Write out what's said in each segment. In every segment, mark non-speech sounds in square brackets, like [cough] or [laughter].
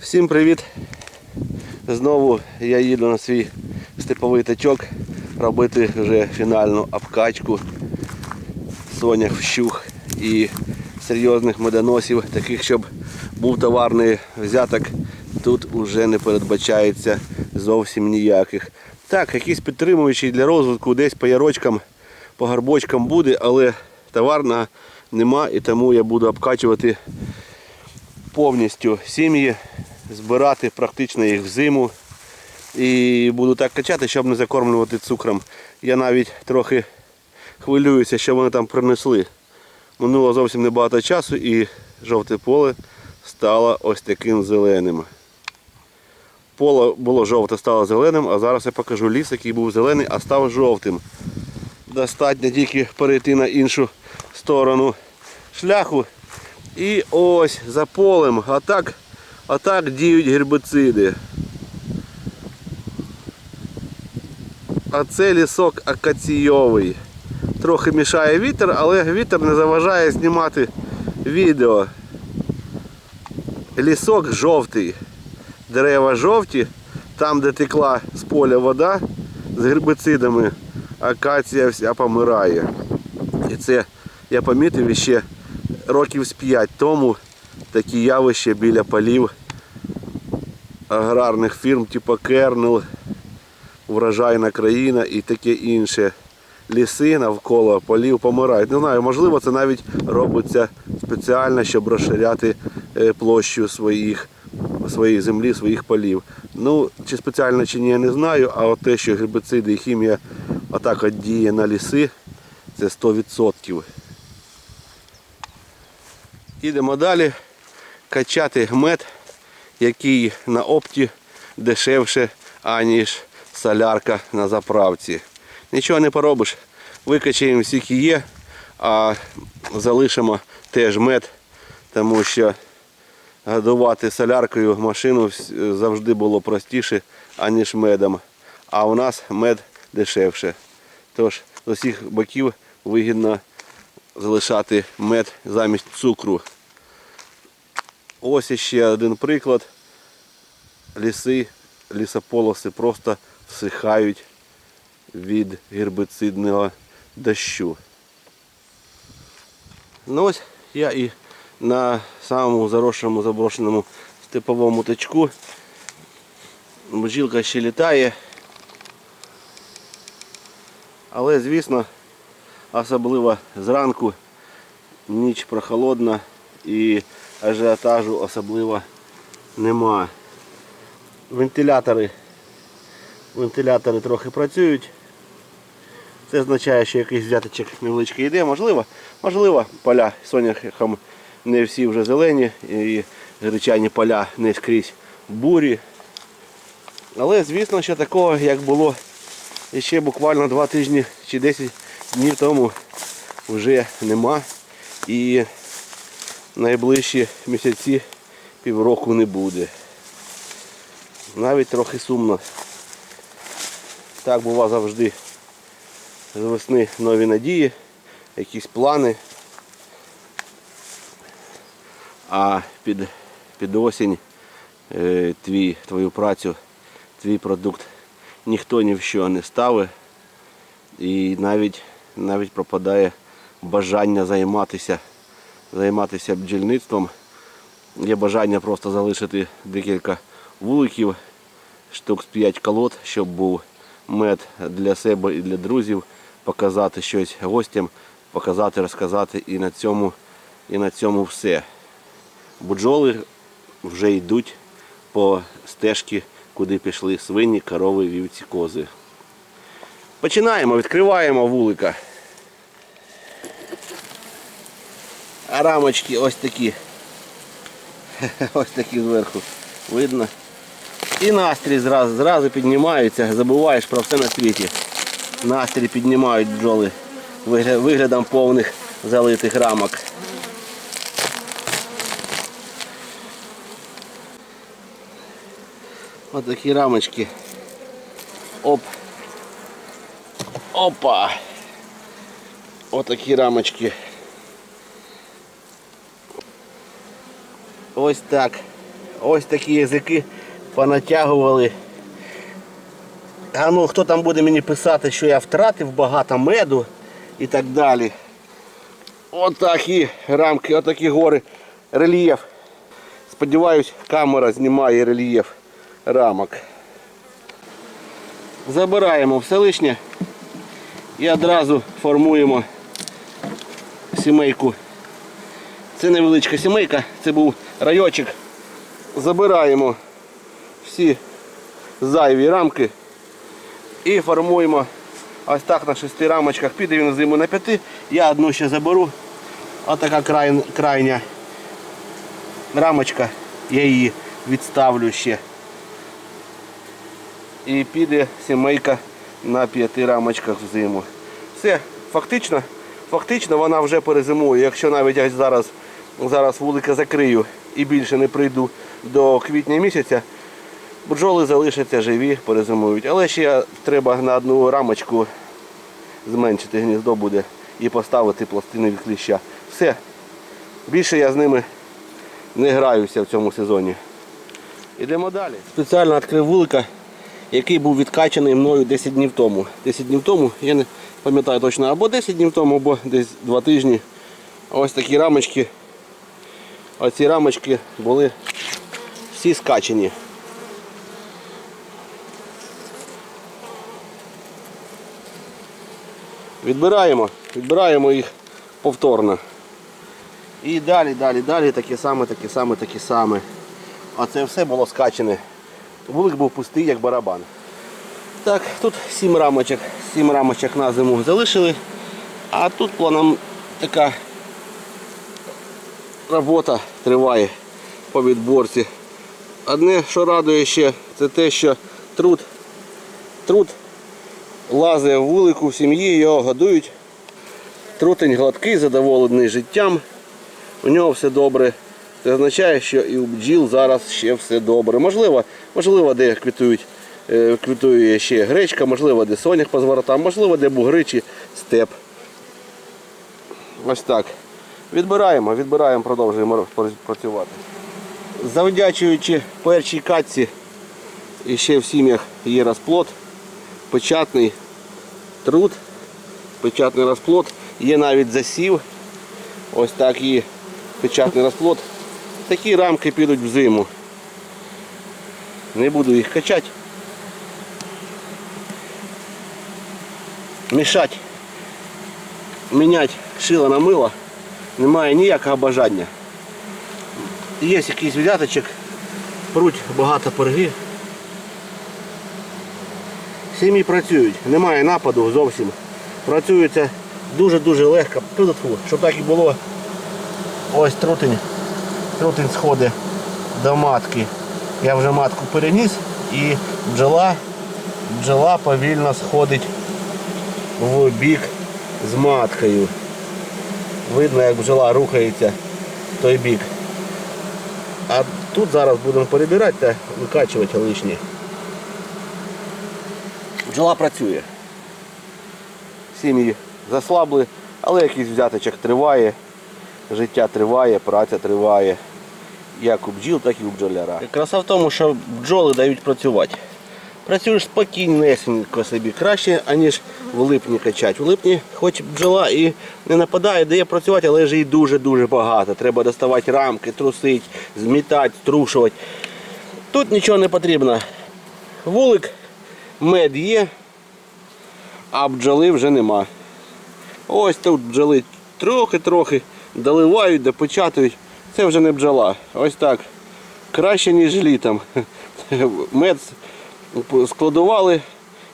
Всім привіт! Знову я їду на свій степовий тачок робити вже фінальну обкачку сонях вщух і серйозних медоносів, таких, щоб був товарний взяток, тут уже не передбачається зовсім ніяких. Так, якийсь підтримуючий для розвитку десь по ярочкам, по гарбочкам буде, але товарна нема і тому я буду обкачувати повністю сім'ї, збирати практично їх взиму. І буду так качати, щоб не закормлювати цукром. Я навіть трохи хвилююся, що вони там принесли. Минуло зовсім небагато часу і жовте поле стало ось таким зеленим. Поле було жовте, стало зеленим, а зараз я покажу ліс, який був зелений, а став жовтим. Достатньо тільки перейти на іншу сторону шляху. І ось за полем отак, отак діють гербициди. А це лісок акаційовий. Трохи мішає вітер, але вітер не заважає знімати відео. Лісок жовтий. Дерева жовті, там де текла з поля вода з гербицидами, акація вся помирає. І це я помітив ще років з 5 тому такі явища біля полів аграрних фірм, типу Кернел, врожайна країна і таке інше. Ліси навколо полів помирають. Не знаю, можливо, це навіть робиться спеціально, щоб розширяти е, площу своїх, своєї землі, своїх полів. Ну, чи спеціально чи ні, я не знаю, а от те, що гербициди і хімія отак от діє на ліси, це 100%. Їдемо далі качати мед, який на опті дешевше, аніж солярка на заправці. Нічого не поробиш. Викачаємо скільки є, а залишимо теж мед, тому що годувати соляркою машину завжди було простіше, аніж медом. А у нас мед дешевше. Тож з усіх боків вигідно залишати мед замість цукру. Ось ще один приклад. Ліси, лісополоси просто всихають від гербицидного дощу. Ну ось я і на самому заросшому заброшеному степовому тачку. Бджілка ще літає. Але звісно, особливо зранку ніч прохолодна і ажіотажу особливо нема. Вентилятори, вентилятори трохи працюють. Це означає, що якийсь взяточок невеличкий йде. Можливо, можливо, поля соняхом не всі вже зелені і гречані поля не скрізь бурі. Але звісно, що такого, як було ще буквально 2 тижні чи 10 днів тому, вже нема. І найближчі місяці півроку не буде. Навіть трохи сумно. Так бува завжди. З весни нові надії, якісь плани. А під, під осінь е, твій, твою працю, твій продукт ніхто ні в що не ставить. І навіть, навіть пропадає бажання займатися, займатися бджільництвом. Є бажання просто залишити декілька вуликів, штук з 5 колод, щоб був мед для себе і для друзів, показати щось гостям, показати, розказати і на цьому, і на цьому все. Буджоли вже йдуть по стежці, куди пішли свині, корови, вівці, кози. Починаємо, відкриваємо вулика. А рамочки ось такі. [laughs] Ось такі зверху. Видно. І настрій зразу, зразу піднімаються, забуваєш про все на світі. Настрій піднімають бджоли виглядом повних залитих рамок. Ось такі рамочки. Оп. Опа. Ось такі рамочки. Ось так. Ось такі язики понатягували. А ну хто там буде мені писати, що я втратив багато меду і так далі. Отакі рамки, отакі гори, рельєф. Сподіваюсь, камера знімає рельєф рамок. Забираємо все лишнє і одразу формуємо сімейку. Це невеличка сімейка, це був райочок. Забираємо всі зайві рамки і формуємо ось так на шести рамочках. Піде він зиму на п'яти. Я одну ще заберу. Ось така край, крайня рамочка. Я її відставлю ще. І піде сімейка на п'яти рамочках в зиму. Все, фактично, фактично вона вже перезимує. Якщо навіть я зараз, зараз вулика закрию і більше не прийду до квітня місяця, бджоли залишаться живі, перезимують. Але ще треба на одну рамочку зменшити гніздо буде і поставити пластини від кліща. Все. Більше я з ними не граюся в цьому сезоні. Ідемо далі. Спеціально відкрив вулика, який був відкачаний мною 10 днів тому. 10 днів тому, я не пам'ятаю точно, або 10 днів тому, або десь 2 тижні. Ось такі рамочки. Оці рамочки були всі скачені. Відбираємо, відбираємо їх повторно. І далі, далі, далі таке саме, таке саме, таке саме. А це все було скачене. Вулик був пустий, як барабан. Так, тут сім рамочок, сім рамочок на зиму залишили. А тут планом така робота триває по відборці. Одне, що радує ще, це те, що труд, труд лазить в вулику в сім'ї, його годують. Трутень гладкий, задоволений життям. У нього все добре. Це означає, що і у бджіл зараз ще все добре. Можливо, можливо, де квітують, е, квітує ще гречка, можливо, де сонях по зворотам, можливо, де бугри чи степ. Ось так. Відбираємо, відбираємо, продовжуємо працювати. Завдячуючи першій катці, і ще в сім'ях є розплод, печатний труд, печатний розплод, є навіть засів. Ось так і печатний розплод. Такі рамки підуть в зиму. Не буду їх качати. Мішати, міняти шило на мило немає ніякого бажання. Є якийсь взяточок, пруть багато перги. Сім'ї працюють, немає нападу зовсім. Працюється дуже-дуже легко. Щоб так і було. Ось трутень. Трутень сходить до матки. Я вже матку переніс і бджола, бджола повільно сходить в бік з маткою. Видно, як бджола рухається в той бік. А тут зараз будемо перебирати та викачувати лишнє. Бджола працює. Сім'ї заслабли, але якийсь взяточок триває. Життя триває, праця триває. Як у бджіл, так і у бджоляра. Краса в тому, що бджоли дають працювати. Працюєш спокійнесенько собі, краще, аніж в липні качати. В липні хоч бджола і не нападає, дає працювати, але ж їй дуже-дуже багато. Треба доставати рамки, трусити, змітати, струшувати. Тут нічого не потрібно. Вулик, мед є, а бджоли вже нема. Ось тут бджоли трохи-трохи доливають, допечатують. Це вже не бджола. Ось так. Краще, ніж літом. [laughs] Мед складували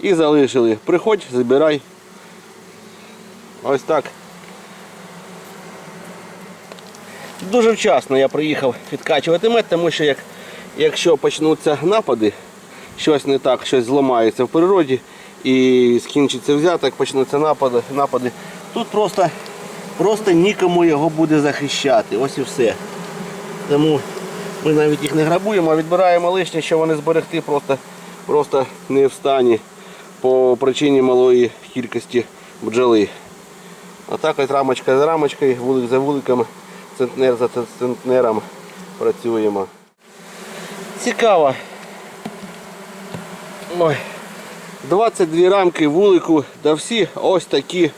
і залишили. Приходь, забирай. Ось так. Дуже вчасно я приїхав відкачувати мед, тому що як, якщо почнуться напади, щось не так, щось зламається в природі і скінчиться взяток, почнуться напади, напади. Тут просто, просто нікому його буде захищати. Ось і все. Тому ми навіть їх не грабуємо, а відбираємо лишнє, що вони зберегти просто, просто не в стані по причині малої кількості бджоли. Отак ось рамочка за рамочкою, вулик за вуликом, центнер за центнером працюємо. Цікаво. Ой. 22 рамки вулику, да всі ось такі.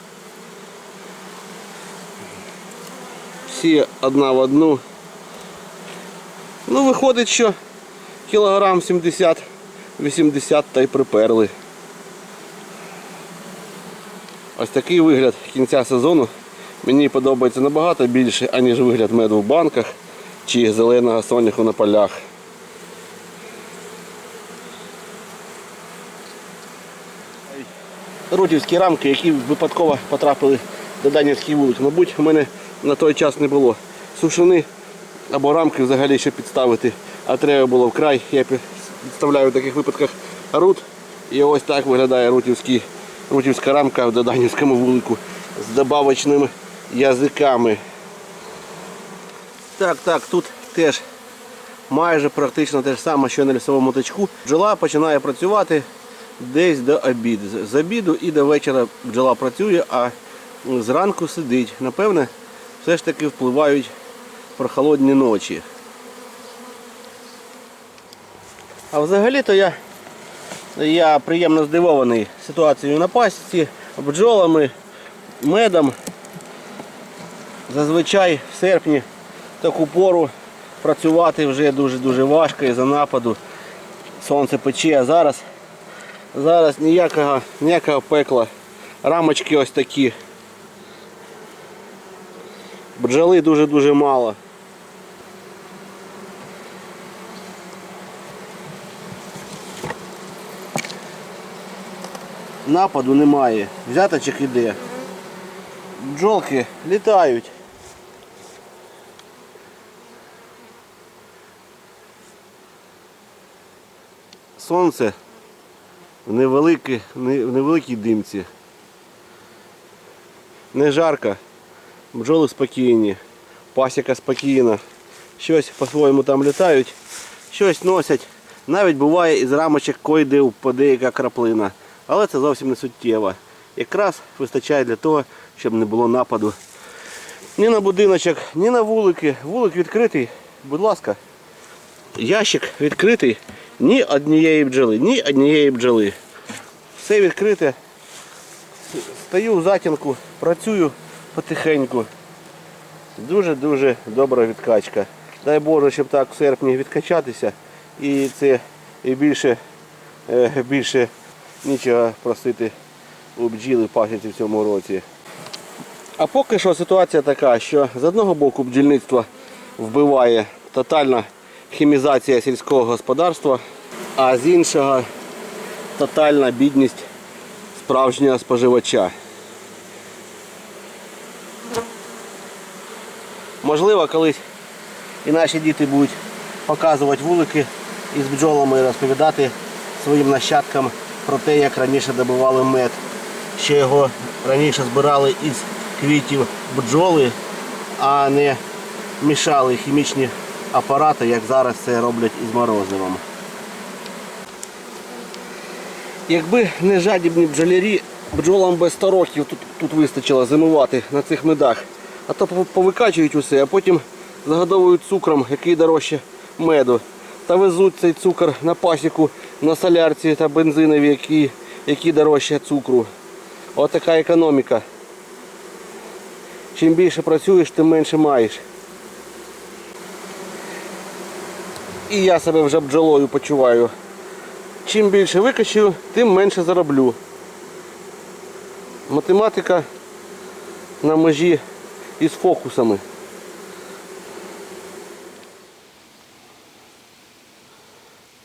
Всі одна в одну. Ну, виходить, що кілограм 70-80 та й приперли. Ось такий вигляд кінця сезону мені подобається набагато більше, аніж вигляд меду в банках чи зеленого соняху на полях. Рутівські рамки, які випадково потрапили до Данівський вулик. Мабуть, у мене на той час не було сушини або рамки взагалі ще підставити, а треба було вкрай. Я підставляю в таких випадках рут. І ось так виглядає рутівський, рутівська рамка в Доданівському вулику з добавочними язиками. Так, так, тут теж майже практично те ж саме, що на лісовому точку. Бджола починає працювати десь до обіду. З обіду і до вечора бджола працює, а зранку сидить. Напевне, все ж таки впливають прохолодні ночі. А взагалі-то я, я приємно здивований ситуацією на пасіці, бджолами, медом. Зазвичай в серпні таку пору працювати вже дуже-дуже важко із-за нападу. Сонце пече, а зараз, зараз ніякого, ніякого пекла. Рамочки ось такі. Бджоли дуже-дуже мало. Нападу немає. Взяточок іде. Бджолки літають. Сонце в невеликій, в невеликій димці. Не жарко, бджоли спокійні, пасіка спокійна. Щось по-своєму там літають, щось носять. Навіть буває із рамочок койде впаде яка краплина. Але це зовсім не суттєво. Якраз вистачає для того, щоб не було нападу ні на будиночок, ні на вулики. Вулик відкритий, будь ласка. Ящик відкритий, ні однієї бджоли, ні однієї бджоли. Все відкрите. Стою в затінку, працюю потихеньку. Дуже-дуже добра відкачка. Дай Боже, щоб так в серпні відкачатися. І це і більше, е, більше нічого просити у бджіли пасіці в цьому році. А поки що ситуація така, що з одного боку бджільництво вбиває тотальна хімізація сільського господарства, а з іншого тотальна бідність справжнього споживача. Можливо, колись і наші діти будуть показувати вулики із бджолами і розповідати своїм нащадкам про те, як раніше добували мед. Що його раніше збирали із квітів бджоли, а не мішали хімічні апарати, як зараз це роблять із морозивом. Якби не жадібні бджолярі, бджолам би 100 років тут, тут вистачило зимувати на цих медах. А то повикачують усе, а потім загодовують цукром, який дорожче меду. Та везуть цей цукор на пасіку, на солярці та бензинові, які, які дорожче цукру. От така економіка. Чим більше працюєш, тим менше маєш. І я себе вже бджолою почуваю. Чим більше викачую, тим менше зароблю. Математика на межі із фокусами.